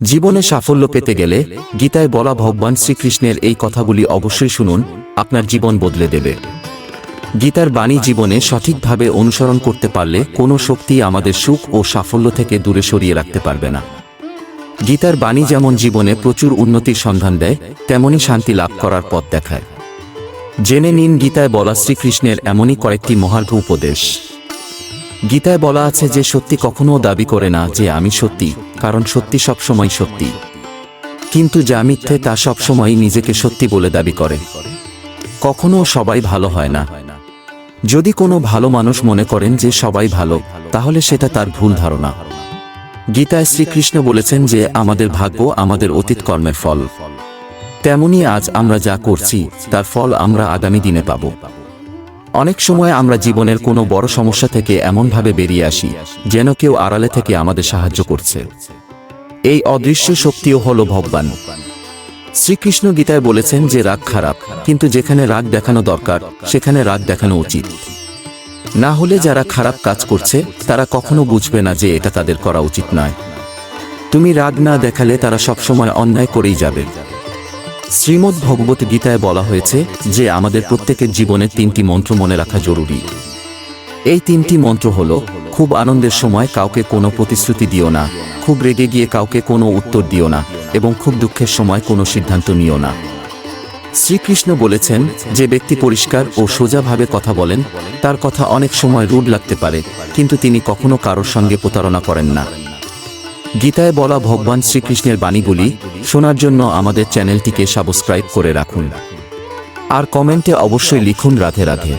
জীবনে সাফল্য পেতে গেলে গীতায় বলা ভগবান শ্রীকৃষ্ণের এই কথাগুলি অবশ্যই শুনুন, আপনার জীবন বদলে দেবে। গীতার বাণী জীবনে সঠিকভাবে অনুসরণ করতে পারলে কোনো শক্তি আমাদের সুখ ও সাফল্য থেকে দূরে সরিয়ে রাখতে পারবে না। গীতার বাণী যেমন জীবনে প্রচুর উন্নতির সন্ধান দেয়, তেমনি শান্তি লাভ করার পথ দেখায়। জেনে নিন গীতায় বলা শ্রীকৃষ্ণের এমনই কয়েকটি মহার্ঘ উপদেশ। গীতায় বলা আছে যে সত্যি কখনো দাবি করে না যে আমি সত্যি। কারণ সত্যি সবসময় সত্যি। কিন্তু যা মিথ্যে তা সবসময় নিজেকে সত্যি বলে দাবি করে। কখনো সবাই ভালো হয় না। যদি কোনো ভালো মানুষ মনে করেন যে সবাই ভালো, তাহলে সেটা তার ভুল ধারণা। গীতায় শ্রীকৃষ্ণ বলেছেন যে, আমাদের ভাগ্য আমাদের অতীত কর্মের ফল। তেমনি আজ আমরা যা করছি, তার ফল আমরা আগামী দিনে পাব। অনেক সময় আমরা জীবনের কোনো বড় সমস্যা থেকে এমনভাবে বেরিয়ে আসি, যেন কেউ আড়ালে থেকে আমাদের সাহায্য করছে। এই অদৃশ্য শক্তিও হল ভগবান। শ্রীকৃষ্ণ গীতায় বলেছেন যে রাগ খারাপ, কিন্তু যেখানে রাগ দেখানো দরকার, সেখানে রাগ দেখানো উচিত। না হলে যারা খারাপ কাজ করছে, তারা কখনো বুঝবে না যে এটা তাদের করা উচিত নয়। তুমি রাগ না দেখালে তারা সবসময় অন্যায় করেই যাবে। শ্রীমদ্ ভগবত গীতায় বলা হয়েছে যে আমাদের প্রত্যেকের জীবনে তিনটি মন্ত্র মনে রাখা জরুরি। এই তিনটি মন্ত্র হল, খুব আনন্দের সময় কাউকে কোনো প্রতিশ্রুতি দিও না, খুব রেগে গিয়ে কাউকে কোনো উত্তর দিও না, এবং খুব দুঃখের সময় কোনো সিদ্ধান্ত নিও না। শ্রীকৃষ্ণ বলেছেন যে ব্যক্তি পরিষ্কার ও সোজাভাবে কথা বলেন, তার কথা অনেক সময় রুড লাগতে পারে, কিন্তু তিনি কখনো কারোর সঙ্গে প্রতারণা করেন না। গীতায় বলা ভগবান শ্রীকৃষ্ণের বাণীগুলি শোনার জন্য আমাদের চ্যানেলটিকে সাবস্ক্রাইব করে রাখুন। আর কমেন্টে অবশ্যই লিখুন রাধে রাধে।